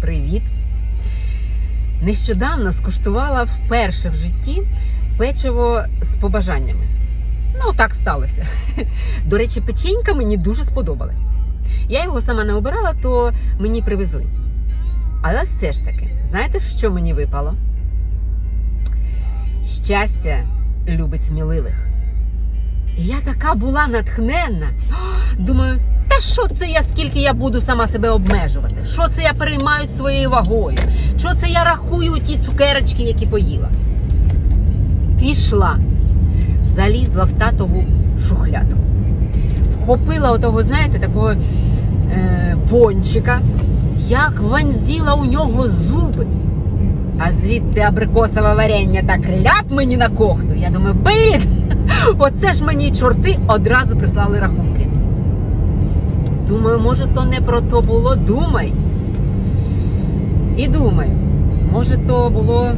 Привіт! Нещодавно скуштувала вперше в житті печиво з побажаннями. Ну, так сталося. До речі, печенька мені дуже сподобалась. Я його сама не обирала, то мені привезли. Але все ж таки, знаєте, що мені випало? Щастя любить сміливих. І я така була натхненна. Думаю, та що це я, скільки я буду сама себе обмежувати? Що це я переймаю своєю вагою? Що це я рахую ті цукерочки, які поїла? Пішла, залізла в татову шухлядку, вхопила отого, знаєте, такого е, пончика, як вонзила у нього зуби. А звідти абрикосове варення так ляп мені на кохту. Я думаю, блін, оце ж мені чорти одразу прислали рахунки. Думаю, може, то не про то було. Думай. І думаю, може, то було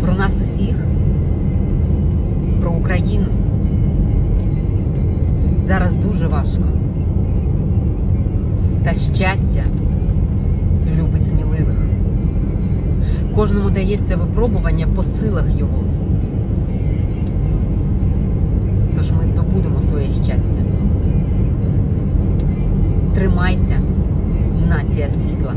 про нас усіх, про Україну. Зараз дуже важко. Та щастя любить сміливих. Кожному дається випробування по силах його. Тримайся, нація світла.